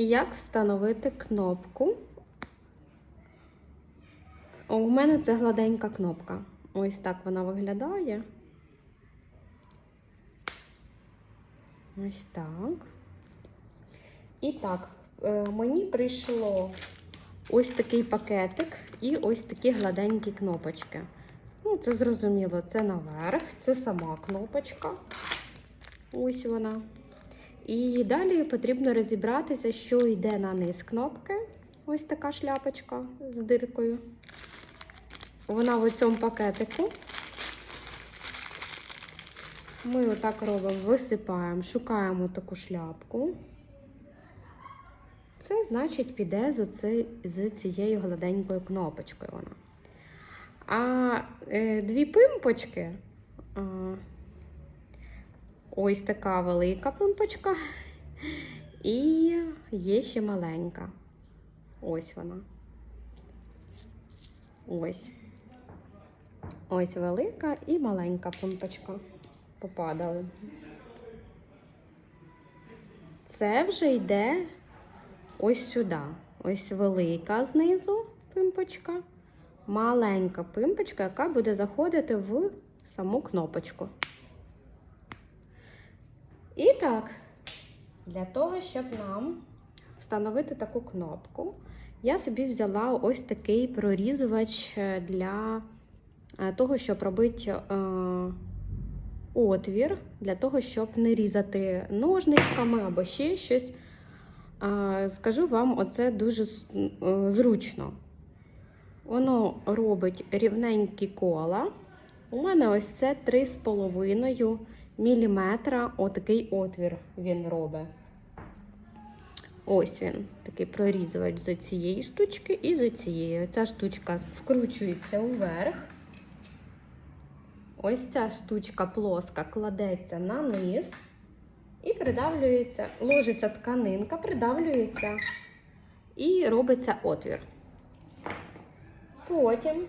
Як встановити кнопку? У мене це гладенька кнопка. Ось так вона виглядає. Ось так. І так, е, мені прийшло ось такий пакетик і ось такі гладенькі кнопочки. Ну, це зрозуміло, це наверх, це сама кнопочка. Ось вона. І далі потрібно розібратися, що йде на низ кнопки. Ось така шляпочка з диркою. Вона в цьому пакетику. Ми отак робимо, висипаємо, шукаємо таку шляпку. Це значить піде з, оци, з цією гладенькою кнопочкою вона. А е, дві пимпочки. Ось така велика пимпочка. І є ще маленька. Ось вона. Ось. Ось велика і маленька пимпочка. Попадали. Це вже йде ось сюди. Ось велика знизу пимпочка, маленька пимпочка, яка буде заходити в саму кнопочку. І так, для того, щоб нам встановити таку кнопку, я собі взяла ось такий прорізувач е, для е, того, щоб робити е, отвір, для того, щоб не різати ножничками або ще щось. Скажу вам, оце дуже зручно. Воно робить рівненькі кола. У мене ось це 3,5 мм отакий отвір він робить. Ось він, такий прорізувач з цієї штучки і з цієї. Ця штучка вкручується уверх. Ось ця штучка плоска кладеться на низ і придавлюється, ложиться тканинка, придавлюється і робиться отвір. Потім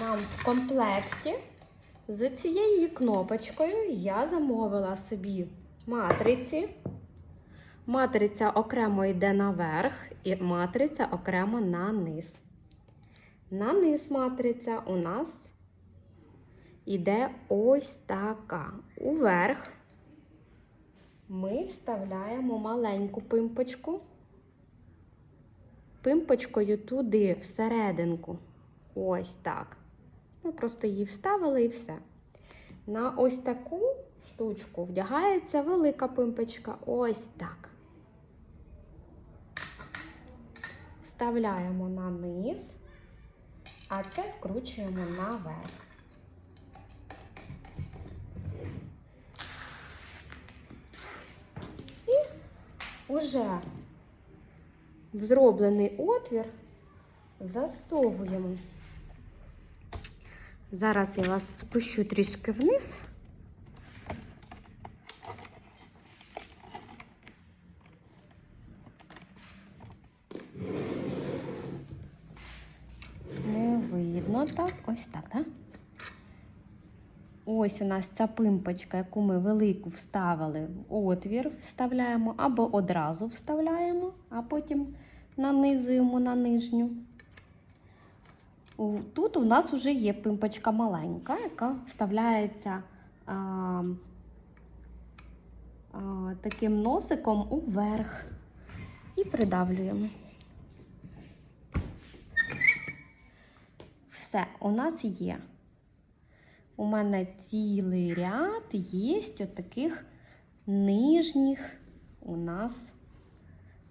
нам в комплекті з цією кнопочкою я замовила собі матриці. Матриця окремо йде наверх, і матриця окремо на низ. На низ матриця у нас іде ось така. Уверх ми вставляємо маленьку пимпочку. Пимпочкою туди, всерединку. Ось так. Ми просто її вставили і все. На ось таку штучку вдягається велика пимпочка. Ось так. Вставляємо на низ, а це вкручуємо наверх. І уже в зроблений отвір засовуємо. Зараз я вас спущу трішки вниз. Не видно так. Ось так, так? Ось у нас ця пимпочка, яку ми велику вставили в отвір, вставляємо або одразу вставляємо, а потім нанизуємо на нижню. Тут у нас вже є пимпочка маленька, яка вставляється а, а, таким носиком уверх і придавлюємо. Все, у нас є. У мене цілий ряд є таких нижніх у нас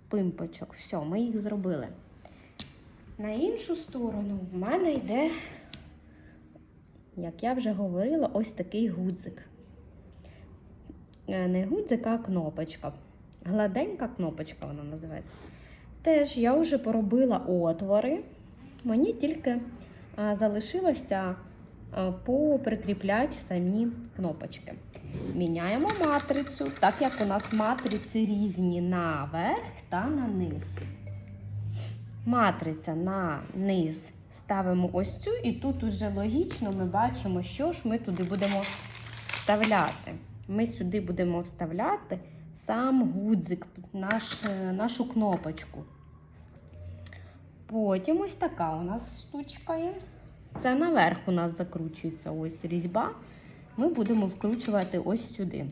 пимпочок. Все, ми їх зробили. На іншу сторону в мене йде, як я вже говорила, ось такий гудзик. Е, Не гудзик, а кнопочка. Гладенька кнопочка вона називається. Теж я вже поробила отвори. Мені тільки залишилося а, поприкріпляти самі кнопочки. Міняємо матрицю, так як у нас матриці різні наверх та на низ. Матриця на низ ставимо ось цю, і тут уже логічно ми бачимо, що ж ми туди будемо вставляти. Ми сюди будемо вставляти сам гудзик, наш, нашу кнопочку. Потім ось така у нас штучка є. Це наверх у нас закручується ось різьба. Ми будемо вкручувати ось сюди.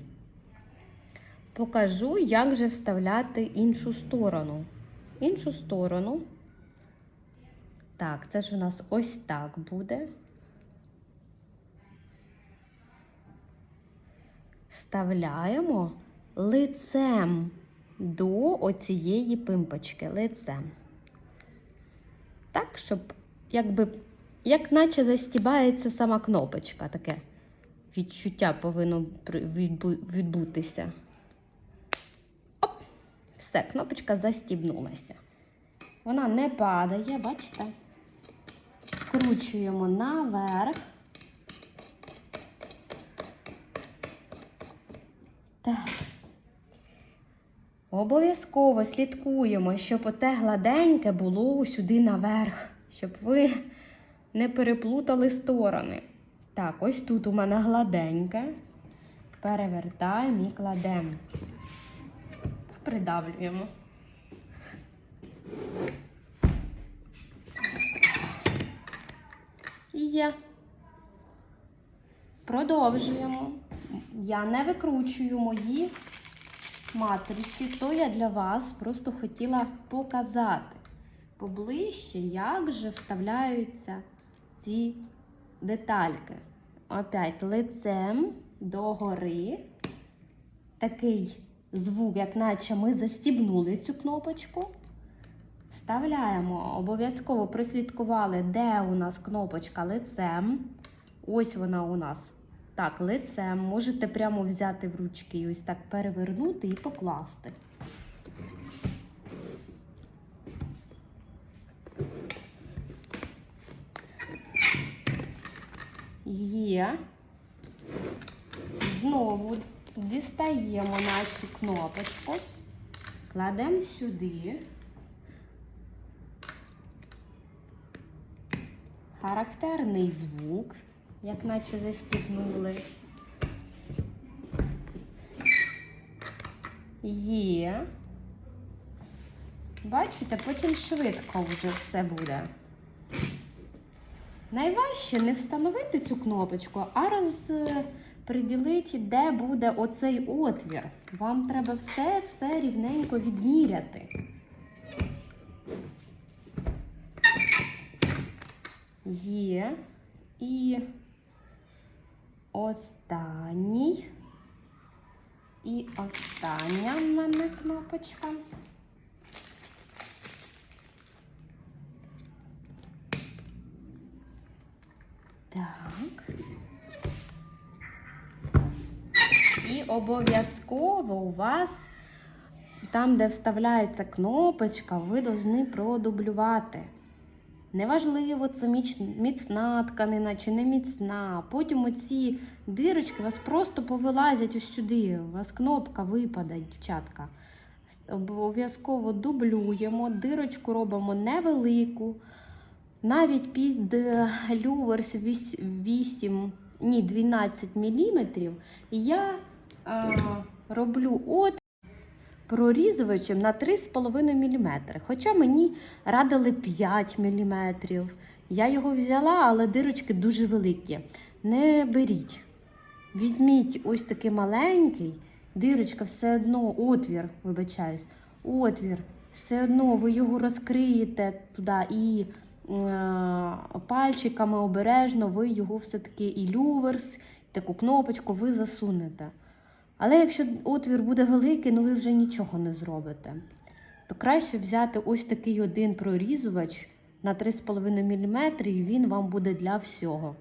Покажу, як же вставляти іншу сторону. Іншу сторону. Так, це ж у нас ось так буде. Вставляємо лицем до оцієї пимпочки. Лицем. Так, щоб якби, як наче застібається сама кнопочка, таке відчуття повинно відбутися. Оп! Все, кнопочка застібнулася. Вона не падає, бачите? Вкручуємо наверх. Так. Обов'язково слідкуємо, щоб оте гладеньке було сюди наверх, щоб ви не переплутали сторони. Так, ось тут у мене гладеньке. Перевертаємо і кладемо. Придавлюємо. Є. Продовжуємо. Я не викручую мої матриці, то я для вас просто хотіла показати поближче, як же вставляються ці детальки. Опять лицем догори. Такий звук, як наче ми застібнули цю кнопочку. Вставляємо, обов'язково прослідкували, де у нас кнопочка лицем. Ось вона у нас. Так, лицем. Можете прямо взяти в ручки і ось так перевернути і покласти. Є. Знову дістаємо нашу кнопочку, кладемо сюди. Характерний звук, як наче застігнули. Є. Бачите, потім швидко вже все буде. Найважче не встановити цю кнопочку, а розподілити, де буде оцей отвір. Вам треба все-все рівненько відміряти. Є. І останній. І остання в мене кнопочка. Так. І обов'язково у вас, там, де вставляється кнопочка, ви повинні продублювати. Неважливо, це міцна тканина чи не міцна. Потім оці дирочки вас просто повилазять ось сюди. У вас кнопка випаде, дівчатка. Обов'язково дублюємо, дирочку робимо невелику. Навіть під е, люверс 8, ні, 12 мм я е, роблю от прорізувачем на 3,5 мм. Хоча мені радили 5 мм. Я його взяла, але дирочки дуже великі. Не беріть. Візьміть ось такий маленький, дирочка все одно, отвір, вибачаюсь, отвір, все одно ви його розкриєте туди і е, пальчиками обережно ви його все-таки і люверс, таку кнопочку ви засунете. Але якщо отвір буде великий, ну ви вже нічого не зробите. То краще взяти ось такий один прорізувач на 3,5 мм, і він вам буде для всього.